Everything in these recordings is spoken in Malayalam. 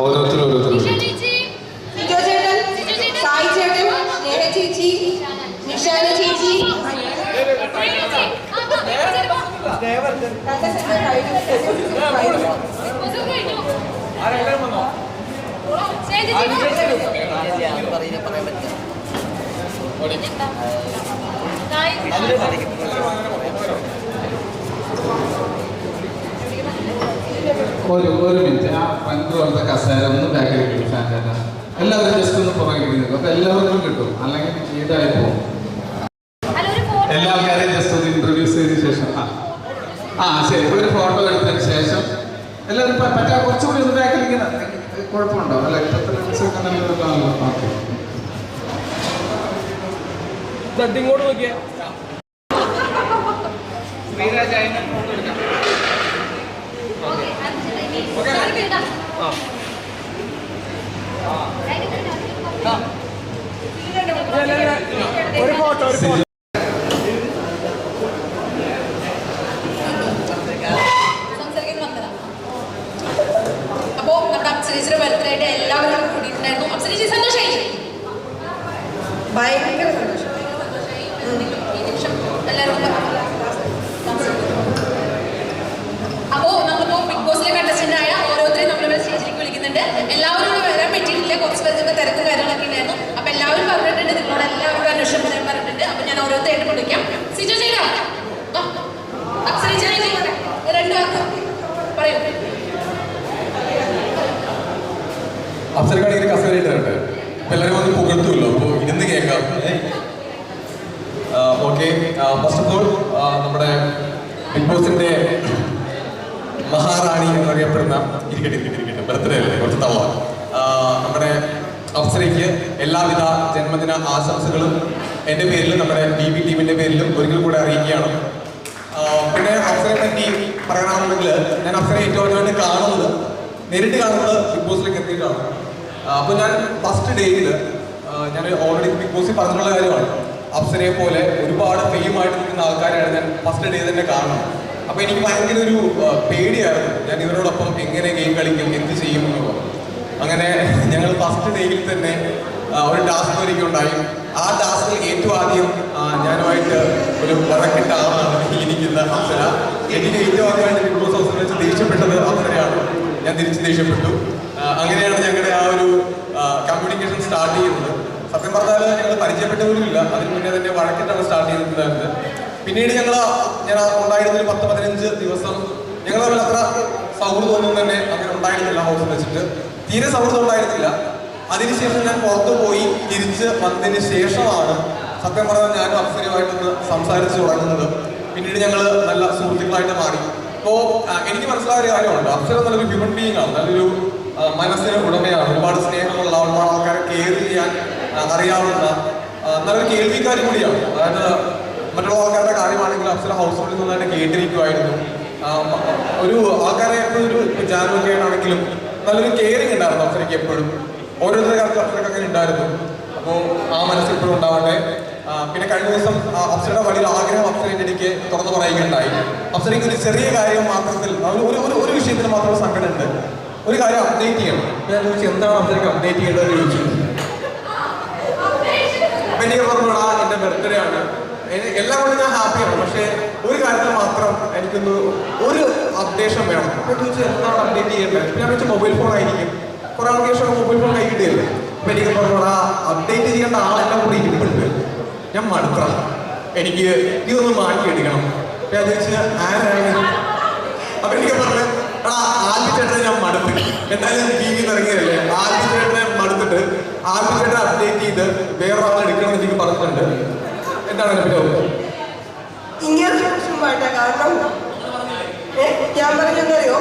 ഓരോരുത്തരും ഓരോരുത്തരും പറയാൻ ചേച്ചി ഒരു ഒരു മിനിറ്റ്. ആ പങ്ക് പോലത്തെ കസേര ഒന്ന് ബാക്കിൽ കിട്ടും ഷാൻചേട്ടാ എല്ലാവരും ജസ്റ്റ് ഒന്ന് പുറകെ കിട്ടുന്നു അപ്പൊ എല്ലാവർക്കും കിട്ടും. അല്ലെങ്കിൽ ഈടായി പോകും. അല്ല, എല്ലാ ആൾക്കാരെയും ജസ്റ്റ് ഒന്ന് ഇൻട്രൊഡ്യൂസ് ചെയ്തതിനു ശേഷം. ആ. ആ ശരി. ഒരു ഫോട്ടോ എടുത്തതിന് ശേഷം എല്ലാവരും പറ്റാ കുറച്ചുകൂടി ഒന്ന് ബാക്കിൽ ഇങ്ങനെ കുഴപ്പമുണ്ടോ? അല്ല ഇപ്പോഴത്തെ ലെൻസ് ഒക്കെ നല്ലതാണല്ലോ ഓക്കെ. ഇങ്ങോട്ട് നോക്കിയേ. ഓക്കേ, അത് ശരി. ഇനി start ചെയ്താ. ഒരു ഫോട്ടോ ഒരു ഫോട്ടോ സംസാരിക്കാൻ വന്നതാ അപ്പോ നമ്മുടെ അപ്സരീച്ചിയുടെ ബർത്ത്ഡേ ആയിട്ട് എല്ലാവരും കൂടിയിട്ടുണ്ടായിരുന്നു അപ്സരീച്ചി സന്തോഷമായി ഭയങ്കര സന്തോഷം ഈ നിമിഷം എല്ലാവരും അപ്പോ നമ്മളിപ്പോ ബിഗ് ബോസിലെ കണ്ടസ്റ്റന്റ് ആയ ഓരോരുത്തരെയും നമ്മളിവിടെ സ്റ്റേജിലേക്ക് വിളിക്കുന്നുണ്ട് എല്ലാവരും ഇവിടെ വരാൻ പറ്റിയിട്ടില്ല കുറച്ച് പേർക്ക് തിരക്കും കാര്യങ്ങളൊക്കെ ഉണ്ടായിരുന്നു അപ്പൊ എല്ലാവരും പറഞ്ഞിട്ടുണ്ട് നിങ്ങളോട് എല്ലാവരോടും അന്വേഷണം പറയാൻ പറഞ്ഞിട്ടുണ്ട് അപ്പൊ ഞാൻ ഓരോരുത്തരായിട്ട് വിളിക്കാം സിജോ ചെയ്യാം അപ്സരി ചേച്ചി രണ്ടു വാക്ക് പറയൂ അപ്സരക്കാണെങ്കിൽ കസേരയിട്ട് തരട്ടെ അപ്പൊ എല്ലാവരും വന്ന് പുകഴ്ത്തുമല്ലോ അപ്പോൾ ഇരുന്ന് കേൾക്കാം. ഓക്കെ. ഫസ്റ്റ് ഓഫ് ഓൾ നമ്മുടെ ബിഗ് ബോസിന്റെ മഹാറാണി എന്നറിയപ്പെടുന്ന ഇരിക്കട്ടെ ഇരിക്കട്ടെ ഇരിക്കട്ടെ. ബർത്ത്ഡേ അല്ലേ കുറച്ച് തള്ള നമ്മുടെ അപ്സരയ്ക്ക് എല്ലാവിധ ജന്മദിന ആശംസകളും എന്റെ പേരിലും നമ്മുടെ ടി വി ടീമിന്റെ പേരിലും ഒരിക്കൽ കൂടെ അറിയിക്കുകയാണ്. പിന്നെ അപ്സരയെ പറ്റി പറയണമെന്നുണ്ടെങ്കിൽ ഞാൻ അപ്സരയെ ഏറ്റവും കാണുന്നത് നേരിട്ട് കാണുന്നത് ബിഗ് ബോസിലേക്ക് എത്തിയിട്ടാണ്. അപ്പോൾ ഞാൻ ഫസ്റ്റ് ഡേയിൽ ഞാൻ ഓൾറെഡി ബിഗ് ബോസിൽ പറഞ്ഞിട്ടുള്ള കാര്യമാണ്. അപ്സരയെ പോലെ ഒരുപാട് ഫെയിം ആയിട്ട് നിൽക്കുന്ന ആൾക്കാരെയാണ് ഞാൻ ഫസ്റ്റ് ഡേ തന്നെ കാണുന്നത്. അപ്പോൾ എനിക്ക് ഭയങ്കര ഒരു പേടിയായിരുന്നു. ഞാൻ ഇവരോടൊപ്പം എങ്ങനെ ഗെയിം കളിക്കും എന്ത് ചെയ്യും എന്നുള്ളത് അങ്ങനെ ഞങ്ങൾ ഫസ്റ്റ് ഡേയിൽ തന്നെ ഒരു ടാസ്ക് ഒരുക്കുണ്ടായി ആ ടാസ്കിൽ ഏറ്റവും ആദ്യം ഞാനുമായിട്ട് ഒരു വഴക്കിട്ട ആളാണ് ഇരിക്കുന്ന അപ്സര. എനിക്ക് ഏറ്റവും ആദ്യമായിട്ട് ബിഗ് ബോസ് ഹൗസിൽ വെച്ച് ദേഷ്യപ്പെട്ടത് അപ്സരയാണ്. ഞാൻ തിരിച്ച് ദേഷ്യപ്പെട്ടു. അങ്ങനെയാണ് ഞങ്ങളുടെ ആ ഒരു കമ്മ്യൂണിക്കേഷൻ സ്റ്റാർട്ട് ചെയ്യുന്നത്. സത്യം പറഞ്ഞാൽ ഞങ്ങൾ പരിചയപ്പെട്ട പോലും ഇല്ല. അതിന് മുന്നേ തന്നെ വഴക്കിട്ടാണ് സ്റ്റാർട്ട് ചെയ്തിട്ടുണ്ടായിരുന്നത്. പിന്നീട് ഞങ്ങൾ ഞാൻ ഉണ്ടായിരുന്ന ഒരു പത്ത് പതിനഞ്ച് ദിവസം ഞങ്ങൾ തമ്മിൽ അത്ര സൗഹൃദമൊന്നും തന്നെ അങ്ങനെ ഉണ്ടായിരുന്നില്ല ഹൗസിൽ വെച്ചിട്ട്. തീരെ സൗഹൃദം ഉണ്ടായിരുന്നില്ല. അതിനുശേഷം ഞാൻ പുറത്തു പോയി തിരിച്ച് വന്നതിന് ശേഷമാണ് സത്യം പറഞ്ഞാൽ ഞാനും അപ്സരയുമായിട്ടൊന്ന് സംസാരിച്ച് തുടങ്ങുന്നത്. പിന്നീട് ഞങ്ങൾ നല്ല സുഹൃത്തുക്കളായിട്ട് മാറി. അപ്പോൾ എനിക്ക് മനസ്സിലായ ഒരു കാര്യമുണ്ട്. അപ്സര നല്ലൊരു ഹ്യൂമൻ ബീങ് ആണ്. നല്ലൊരു മനസ്സിന് ഉടമയാണ്. ഒരുപാട് സ്നേഹമുള്ള ഒരുപാട് ആൾക്കാരെ കെയർ ചെയ്യാൻ അറിയാവുന്ന നല്ലൊരു കേൾവിക്കാരി കൂടിയാണ്. അതായത് മറ്റുള്ള ആൾക്കാരുടെ കാര്യമാണെങ്കിൽ അപ്സര ഹൗസ് ഹോൾഡിൽ നന്നായിട്ട് കേട്ടിരിക്കുമായിരുന്നു. ഒരു ആൾക്കാരെ എപ്പോഴും ഒരു ജാനുവൊക്കെ നല്ലൊരു കെയറിങ് ഉണ്ടായിരുന്നു അപ്സരയ്ക്ക് എപ്പോഴും. ഓരോരുത്തരുടെ കാര്യത്തിൽ അപ്സരക്ക് അങ്ങനെ ഉണ്ടായിരുന്നു. അപ്പോൾ ആ മനസ്സിൽ എപ്പോഴും ഉണ്ടാവട്ടെ. പിന്നെ കഴിഞ്ഞ ദിവസം അപ്സരയുടെ വഴിയിൽ ആഗ്രഹം അപ്സരയുടെ എനിക്ക് തുറന്നു പറയുകയുണ്ടായി. അപ്സരയ്ക്ക് ഒരു ചെറിയ കാര്യം മാത്രത്തിൽ ഒരു ഒരു ഒരു- വിഷയത്തിന് മാത്രം സങ്കടമുണ്ട്. ഒരു കാര്യം അപ്ഡേറ്റ് ചെയ്യണം. ഞാൻ ചോദിച്ചു എന്താണ് അപ്സരയ്ക്ക് അപ്ഡേറ്റ് ചെയ്യേണ്ടതെന്ന് ചോദിച്ചു? അപ്പൊ എനിക്ക് പറഞ്ഞോടാ എന്റെ ബർത്ത്ഡേ ആണ്. എല്ലാം കൊണ്ട് ഞാൻ ഹാപ്പിയാണ് പക്ഷേ ഒരു കാര്യത്തിൽ മാത്രം എനിക്കൊന്ന് ഒരു അപ്ഡേഷൻ വേണം. അപ്പൊ ചോദിച്ചു എന്താണ് അപ്ഡേറ്റ് ചെയ്യേണ്ടത്? ഞാൻ വെച്ച് മൊബൈൽ ഫോൺ ആയിരിക്കും. കുറെ ആൾക്കാർ മൊബൈൽ ഫോൺ കൈ കിട്ടിയല്ലേ അപ്പൊ എനിക്ക് പറഞ്ഞോടാ അപ്ഡേറ്റ് ചെയ്യേണ്ട ആളെല്ലാം കൂടി ഇരിപ്പുണ്ട് ഞാൻ മടുത്ത എനിക്ക് ഇതൊന്ന് മാറ്റിയെടുക്കണം. ഞാൻ ചോദിച്ചു ആരാണ്? അപ്പൊ എനിക്ക് പറഞ്ഞു എടാ ആദ്യ ചേട്ടനെ ഞാൻ മടുത്ത്. എന്തായാലും ടി വിയിൽ ഇറങ്ങിയതല്ലേ ആദ്യ ചേട്ടനെ മടുത്തിട്ട് ആദ്യ ചേട്ടനെ അപ്ഡേറ്റ് ചെയ്ത് വേറെ ആളെ എടുക്കണമെന്ന് എനിക്ക് പറഞ്ഞിട്ടുണ്ട്. എന്താണ് എന്റെ പിന്നെ? ഇങ്ങനെ കാരണം ഞാൻ പറഞ്ഞെന്നറിയോ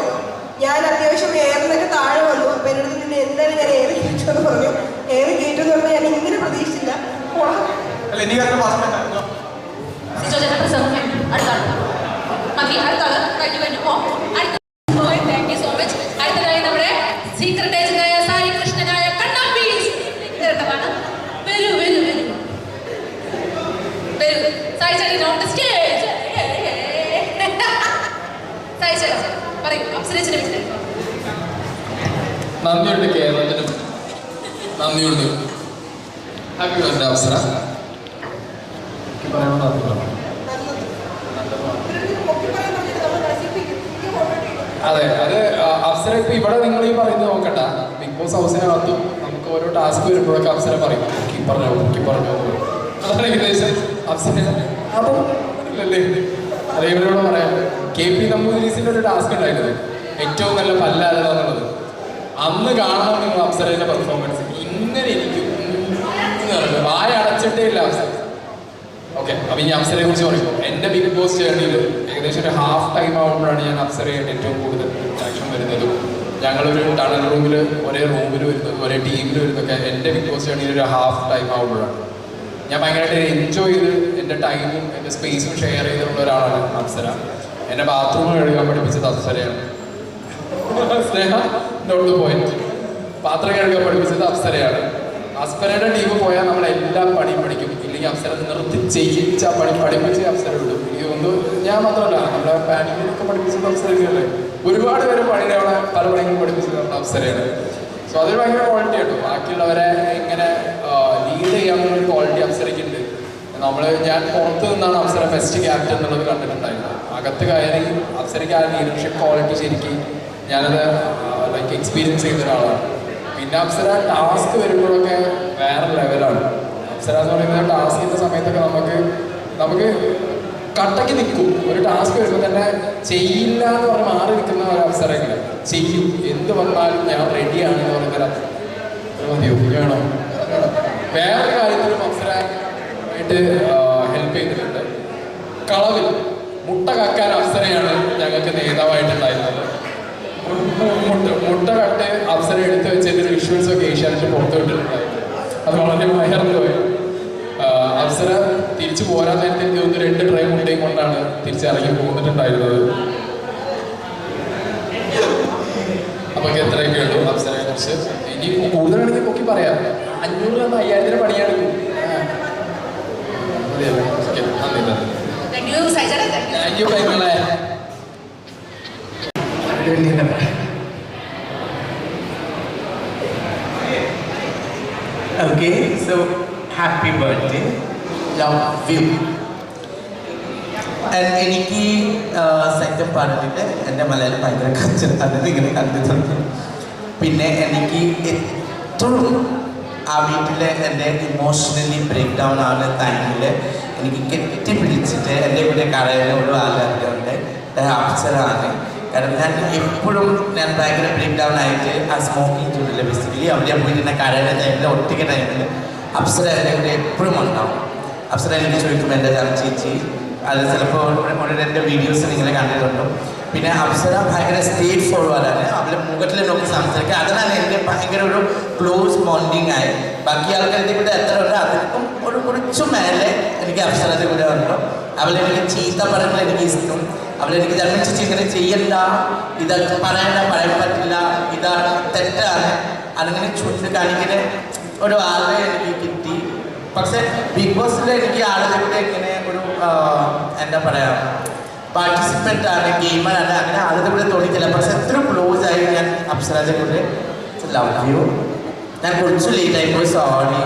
ഞാൻ അത്യാവശ്യം ഏറെ താഴെ വന്നു. അപ്പൊ അടുത്ത് പിന്നെ എന്തായാലും ഞാൻ ഏറെ കയറ്റുമെന്ന് പറഞ്ഞു എയർ കയറ്റുമെന്ന് പറഞ്ഞാൽ ഞാൻ ഇങ്ങനെ പ്രതീക്ഷിച്ചില്ല പോടാ. അപ്സരേച്ചിനെ വിളിച്ചേ നന്ദിയുണ്ട് കേരളത്തിനും നന്ദിയുണ്ട്. ഹാപ്പി ബർത്ത്ഡേ അവസര അതെ അത് അപ്സര ഇപ്പൊ ഇവിടെ നിങ്ങൾ ഈ പറയുന്നത് നോക്കണ്ട. ബിഗ് ബോസ് ഹൗസിനകത്തും നമുക്ക് ഓരോ ടാസ്ക് വരുമ്പോഴൊക്കെ അപ്സര പറയും. ഈ പറഞ്ഞോ ഈ അതാണ് ഏകദേശം അപ്സര അത് ഇവരോട് പറയാം. കെ പി നമ്പൂതിരീസിന്റെ ഒരു ടാസ്ക് ഉണ്ടായിരുന്നു ഏറ്റവും നല്ല പല്ലാരുന്നത് അന്ന് കാണണം നിങ്ങൾ അപ്സരയുടെ പെർഫോമൻസ് ഇങ്ങനെ നടക്കും. വായ അടച്ചിട്ടേ ഇല്ല അപ്സര ഓക്കെ അപ്പൊ ഈ അപ്സരയെ കുറിച്ച് പറയുമ്പോൾ എന്റെ ബിഗ് ബോസ് ജേർണിയിൽ ഏകദേശം ഒരു ഹാഫ് ടൈം ആകുമ്പോഴാണ് ഞാൻ അപ്സരയായിട്ട് ഏറ്റവും കൂടുതൽ ഇൻട്രാക്ഷൻ വരുന്നതും. ഞങ്ങളൊരു ടണൽ റൂമിൽ ഒരേ റൂമിൽ വരുന്നതും ഒരേ ടീമിൽ വരുന്നതൊക്കെ എന്റെ ബിഗ് ബോസ് ജേർണിയിൽ ഒരു ഹാഫ് ടൈം ആകുമ്പോഴാണ് ഞാൻ ഭയങ്കരമായിട്ട് എൻജോയ് ചെയ്ത് എന്റെ ടൈമും എന്റെ സ്പേസും ഷെയർ ചെയ്തിട്ടുള്ള ഒരാളാണ് അപ്സര. എന്റെ ബാത്റൂം കഴുകാൻ പഠിപ്പിച്ചത് അപ്സരയാണ്. സ്നേഹ നോട്ട് പോയിന്റ് പാത്രം കഴുകാൻ പഠിപ്പിച്ചത് അപ്സരയാണ്. അപ്സരയുടെ ടീം പോയാൽ നമ്മൾ എല്ലാ പണിയും പഠിക്കും. ഇല്ലെങ്കിൽ അവസരം നിർത്തി ചെയ്യിച്ച പഠി പഠിപ്പിച്ച വിടും എനിക്ക് തോന്നുന്നു ഞാൻ മാത്രമല്ല നമ്മുടെ പാനിങ്ങിനൊക്കെ പഠിപ്പിച്ചത് അപ്സരയ്ക്കല്ലേ ഒരുപാട് പേര് പണിയുടെ അവിടെ പല പണികളും പഠിപ്പിച്ചത് അവസരമാണ് സോ അതൊരു ഭയങ്കര ക്വാളിറ്റി ആയിട്ടു ബാക്കിയുള്ളവരെ ഇങ്ങനെ ലീഡ് ചെയ്യാനുള്ള ക്വാളിറ്റി അപ്സരയ്ക്കുണ്ട് നമ്മൾ ഞാൻ പുറത്ത് നിന്നാണ് അവസരം ബെസ്റ്റ് ക്യാപ്റ്റൻ എന്നുള്ളത് കണ്ടിട്ടുണ്ടായിരുന്നത്. അകത്ത് കയറി അപ്സരയ്ക്ക് ആ ലീഡർഷിപ്പ് ക്വാളിറ്റി ശരിക്കും ഞാനത് ലൈക്ക് എക്സ്പീരിയൻസ് ചെയ്ത ഒരാളാണ്. പിന്നെ അവസര ടാസ്ക് വരുമ്പോഴൊക്കെ വേറെ ലെവലാണ് അപ്സര പറയുന്നത് ടാസ്ക് ചെയ്യുന്ന സമയത്തൊക്കെ നമുക്ക് നമുക്ക് കട്ടയ്ക്ക് നിൽക്കും. ഒരു ടാസ്ക് വരുമ്പോൾ തന്നെ ചെയ്യില്ല എന്ന് പറഞ്ഞ് മാറി നിൽക്കുന്ന ഒരു അവസരമില്ല. ചെയ്യും. എന്ത് വന്നാലും ഞാൻ റെഡിയാണ് എന്ന് പറയുന്ന. മതിയോ വേണോ. വേറെ കാര്യത്തിലും അപ്സരമായിട്ട് ഹെൽപ്പ് ചെയ്തിട്ടുണ്ട്. കളവിൽ മുട്ട കക്കാൻ അപ്സരയാണ് ഞങ്ങൾക്ക് നേതാവായിട്ടുണ്ടായിരുന്നത്. മുട്ട മുട്ട കട്ട് അവസരം എടുത്ത് വെച്ചതിന് വിഷ്വൽസ് ഒക്കെ ഏഷ്യാനെറ്റ് പുറത്തു വിട്ടിട്ടുണ്ടായിരുന്നു അത് വളരെ ആഹ് അപ്സര തിരിച്ചു പോരാൻ നേരത്തെ തോന്നുന്നു രണ്ട് ട്രൈ മുട്ടയും കൊണ്ടാണ് തിരിച്ചിറങ്ങി പോന്നിട്ടുണ്ടായിരുന്നത്. അപ്പൊ എത്രയൊക്കെ ഉള്ളൂ അപ്സരയെ കുറിച്ച്. ഇനി കൂടുതലാണെങ്കിൽ നോക്കി പറയാം. അഞ്ഞൂറ് തന്ന അയ്യായിരത്തിന് പണിയാണ്. Thank you thank you thank you ബൈബിളെ Okay, so happy love you. എനിക്ക് സെക്കൻഡ് പാർട്ടിട്ട് എന്റെ മലയാളം ഭയങ്കര കച്ചറാണ് ഇങ്ങനെ കണ്ടിട്ടുണ്ട് പിന്നെ എനിക്ക് ഏറ്റവും ആ വീട്ടിലെ എന്റെ ഇമോഷണലി ബ്രേക്ക് ഡൗൺ ആവുന്ന ടൈമിൽ എനിക്ക് കെട്ടിപ്പിടിച്ചിട്ട് എന്റെ ഇവിടെ കടയിലെ ഒരു ആളുണ്ട് അപ്സരാണ് കാരണം ഞാൻ എപ്പോഴും ഞാൻ ഭയങ്കര ബ്രേക്ക് ഡൗൺ ആയിട്ട് ആ സ്മോക്കിംഗ് ചൂടില്ല ബേസിക്കലി അവിടെ പോയിട്ട് കരയുന്ന ടൈമിൽ ഒറ്റയ്ക്ക് ടൈമിൽ അപ്സര എപ്പോഴും ഉണ്ടാവും. അപ്സര എനിക്ക് ചോദിക്കും എന്റെ ചേച്ചി? അത് ചിലപ്പോൾ എന്റെ വീഡിയോസ് നിങ്ങൾ കണ്ടിട്ടുണ്ട്? പിന്നെ അപ്സര ഭയങ്കര സ്റ്റേറ്റ് ഫോർവേഡാണ് അവരുടെ മുഖത്തിൽ നോക്കി സംസാരിക്കുക. അതിനാണ് എന്റെ ഭയങ്കര ഒരു ക്ലോസ് ബോണ്ടിങ് ആയി. ബാക്കി ആൾക്കാരുടെ കൂടെ എത്ര ഉണ്ട്? അതിനും ഒരു കുറച്ചു മേലെ എനിക്ക് അപ്സരത്തെ കൂടെ ഉണ്ട്? അവളെനിക്ക് ചീത്ത പറയുന്നത് എനിക്ക് ഇഷ്ടം. അവളെനിക്ക് ജന്മിച്ച് ഇങ്ങനെ ചെയ്യണ്ട. ഇത് പറയണ്ട പറയാൻ പറ്റില്ല ഇതാണ് തെറ്റാണ്. അങ്ങനെ ചൂണ്ടിക്കാണിക്കുന്ന ഒരു ആളെ എനിക്ക് കിട്ടി. പക്ഷെ ബിഗ് ബോസിൽ എനിക്ക് ആളുകളുടെ ഇങ്ങനെ ഒരു എന്താ പറയാ പാർട്ടിസിപ്പന്റ് ആണ് ഗെയിമറാണ് അങ്ങനെ ആളുകളുടെ തോന്നിക്കില്ല പക്ഷെ എത്ര ക്ലോസ് ആയി ഞാൻ അപ്സരാജെ കൂടെ ലവ് യു ഞാൻ കുറച്ച് ലേറ്റ് ആയി പോയി. സോറി